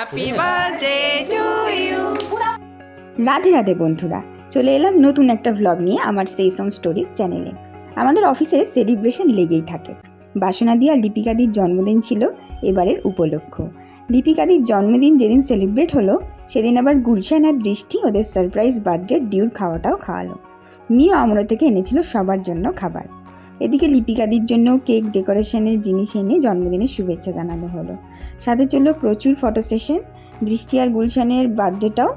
Happy birthday to you. Radhe Radhe বন্ধুরা, চলে এলাম নতুন একটা ভ্লগ নিয়ে আমার সেই সং স্টোরিজ চ্যানেলে আমাদের অফিসে সেলিব্রেশন লেগেই থাকে। বাসনাদি আর লিপিকাদির জন্মদিন ছিল এবারের উপলক্ষ। লিপিকাদির জন্মদিন যেদিন সেলিব্রেট হলো, সেদিন আবার গুলশান আর দৃষ্টি ওদের সারপ্রাইজ বার্থডে ডিউর খাওয়াটাও খাওয়ালো। নিয়ে আমরা থেকে এনেছিল সবার জন্য খাবার। এদিকে লিপিকাদির জন্য কেক ডেকোরেশনের জিনিস এনে জন্মদিনের শুভেচ্ছা জানানো হলো। সাথে চলল প্রচুর ফটো সেশন। দৃষ্টি আর গুলশানের বার্থডেটাও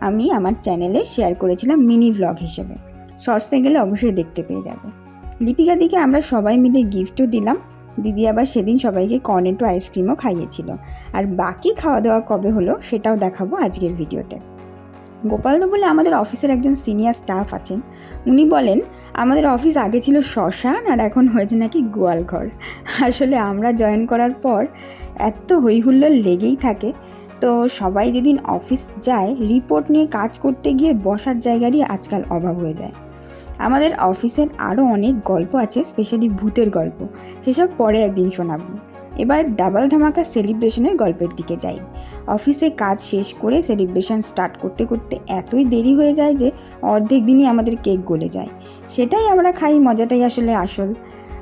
আমি আমার চ্যানেলে শেয়ার করেছিলাম মিনি ভ্লগ হিসেবে। শর্টসে গেলে অবশ্যই দেখতে পেয়ে যাবে। লিপিকা দিকে আমরা সবাই মিলে গিফটও দিলাম। দিদি আবার সেদিন সবাইকে কর্নেটো আইসক্রিমও খাইয়েছিল। আর বাকি খাওয়া দাওয়া কবে হলো সেটাও দেখাবো আজকের ভিডিওতে। গোপালদা বলে আমাদের অফিসের একজন সিনিয়র স্টাফ আছেন। উনি বলেন, আমাদের অফিস আগে ছিল শ্মশান আর এখন হয়েছে নাকি গোয়ালঘর। আসলে আমরা জয়েন করার পর এত হইহুল্লোড় লেগেই থাকে। তো সবাই যেদিন অফিস যায় রিপোর্ট নিয়ে কাজ করতে গিয়ে বসার জায়গারই আজকাল অভাব হয়ে যায়। আমাদের অফিসের আরও অনেক গল্প আছে স্পেশালি ভূতের গল্প। সেসব পরে একদিন শোনাবো। এবার ডাবল ধামাকা সেলিব্রেশনের গল্পের দিকে যাই। অফিসে কাজ শেষ করে সেলিব্রেশন স্টার্ট করতে করতে এতই দেরি হয়ে যায় যে অর্ধেক দিনই আমাদের কেক গলে যায়। সেটাই আমরা খাই, মজাটাই আসলে আসল।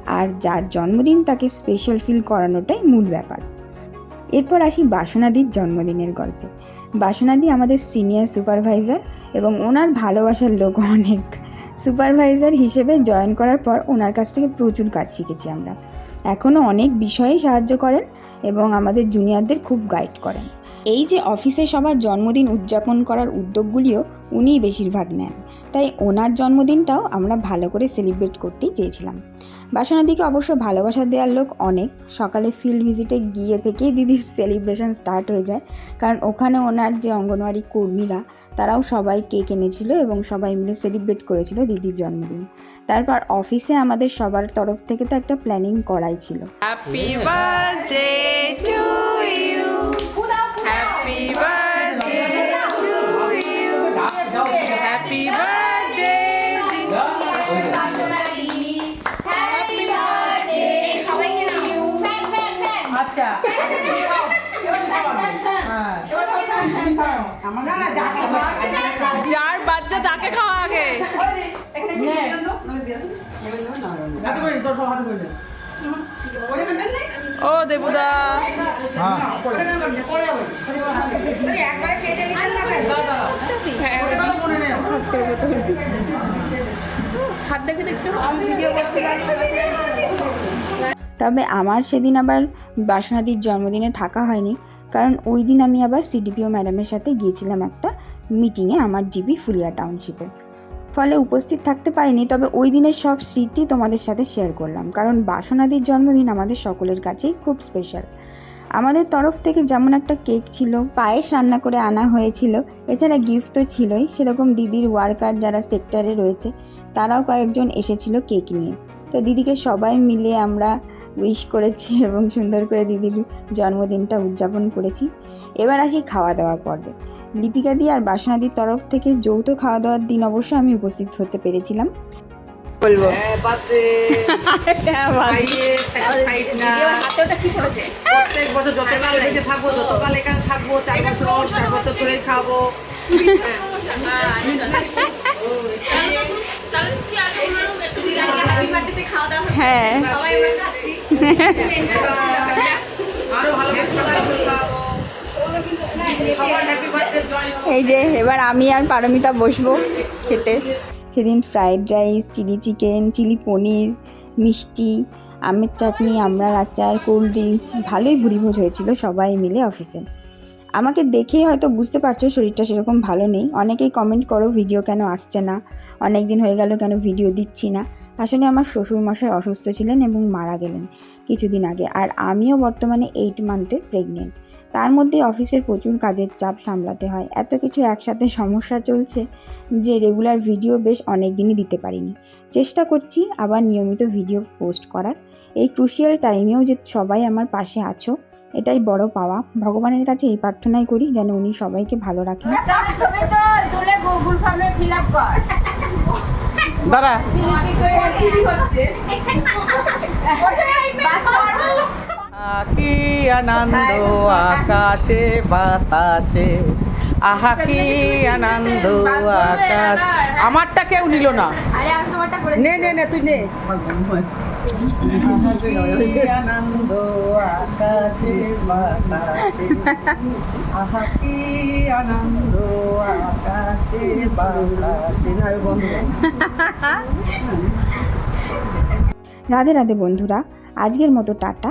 আর যার জন্মদিন তাকে স্পেশাল ফিল করানোটাই মূল ব্যাপার। এরপর আসি বাসনাদির জন্মদিনের গল্পে। বাসনাদি আমাদের সিনিয়র সুপারভাইজার এবং ওনার ভালোবাসার লোক অনেক। সুপারভাইজার হিসেবে জয়েন করার পর ওনার কাছ থেকে প্রচুর কাজ শিখেছি আমরা। এখনও অনেক বিষয়ে সাহায্য করেন এবং আমাদের জুনিয়রদের খুব গাইড করেন। এই যে অফিসে সবার জন্মদিন উদযাপন করার উদ্যোগগুলিও উনিই বেশিরভাগ নেন। তাই ওনার জন্মদিনটাও আমরা ভালো করে সেলিব্রেট করতেই চেয়েছিলাম। বাসনাদিকে অবশ্য ভালোবাসা দেওয়ার লোক অনেক। সকালে ফিল্ড ভিজিটে গিয়ে থেকেই দিদির সেলিব্রেশন স্টার্ট হয়ে যায়। কারণ ওখানে ওনার যে অঙ্গনওয়াড়ি কর্মীরা, তারাও সবাই কেক এনেছিল এবং সবাই মিলে সেলিব্রেট করেছিল দিদির জন্মদিন। তারপর অফিসে আমাদের সবার তরফ থেকে তো একটা প্ল্যানিং করাই ছিল। হ্যাপি আচ্ছা। বার্থডে টু হ্যাপি যার বাচ্চা তাকে খাওয়া ও দেবুদা। মনে। হাত দেখে দেখছ? আমি ভিডিও তবে আমার সেদিন আবার বাসনাদির জন্মদিনে থাকা হয়নি কারণ ওই দিন আমি আবার সিডিপিও ম্যাডামের সাথে গিয়েছিলাম একটা মিটিংয়ে আমার জিবি ফুলিয়া টাউনশিপে ফলে উপস্থিত থাকতে পারিনি, তবে ওই দিনের সব স্মৃতি তোমাদের সাথে শেয়ার করলাম। কারণ বাসনাদির জন্মদিন আমাদের সকলের কাছেই খুব স্পেশাল আমাদের তরফ থেকে যেমন একটা কেক ছিল, পায়েস রান্না করে আনা হয়েছিল, এছাড়া গিফট তো ছিলই, সেরকম দিদির ওয়ার্কার যারা সেক্টরে রয়েছে, তারাও কয়েকজন এসেছিল কেক নিয়ে। তো দিদিকে সবাই মিলে আমরা উইশ করেছি এবং সুন্দর করে দিদির জন্মদিনটা উদযাপন করেছি। এবার আসি খাওয়া দাওয়া পর্বে। লিপিকা দি আর বাসনাদির তরফ থেকে যৌথ খাওয়া দাওয়ার দিন অবশ্য আমি উপস্থিত হতে পেরেছিলাম। বলব। প্রত্যেক বছর যতকাল বেঁচে থাকব যতকাল এখানে থাকব চার বছর চার বছর খাব। হ্যাঁ। আরও ভালো এই যে, এবার আমি আর পারমিতা বসবো খেতে। সেদিন fried rice chilli chicken chilli paneer, মিষ্টি, আমের চাটনি, আমড়ার আচার কোল্ড ড্রিঙ্কস ভালোই ভুরিভোজ হয়েছিল সবাই মিলে অফিসে আমাকে দেখেই হয়তো বুঝতে পারছ শরীরটা সেরকম ভালো নেই। অনেকেই কমেন্ট করো, ভিডিও কেন আসছে না? অনেক দিন হয়ে গেল কেন ভিডিও দিচ্ছি না? আসলে আমার শ্বশুরমশাই অসুস্থ ছিলেন এবং মারা গেলেন কিছুদিন আগে। আর আমিও বর্তমানে এইট মান্থের প্রেগনেন্ট তার মধ্যে অফিসের প্রচুর কাজের চাপ সামলাতে হয়। এত কিছু একসাথে সমস্যা চলছে যে রেগুলার ভিডিও বেশ অনেক দিনই দিতে পারিনি। চেষ্টা করছি আবার নিয়মিত ভিডিও পোস্ট করার। এই ক্রুশিয়াল টাইমেও যে সবাই আমার পাশে আছো এটাই বড় পাওয়া। ভগবানের কাছে এই প্রার্থনাই করি যেন উনি সবাইকে ভালো রাখেন। ছবি কি আনন্দ আকাশে বাতাসে। আহা কি আনন্দ আকাশ। আমারটা কেউ নিল না। আরে আমি তোমারটা করে নে নে নে তুই নে। আনন্দ আকাশে বাতাসে। আহা কি আনন্দ আকাশে বাতাসে। না বন্ধ রাধে রাধে বন্ধুরা আজকের মতো টাটা।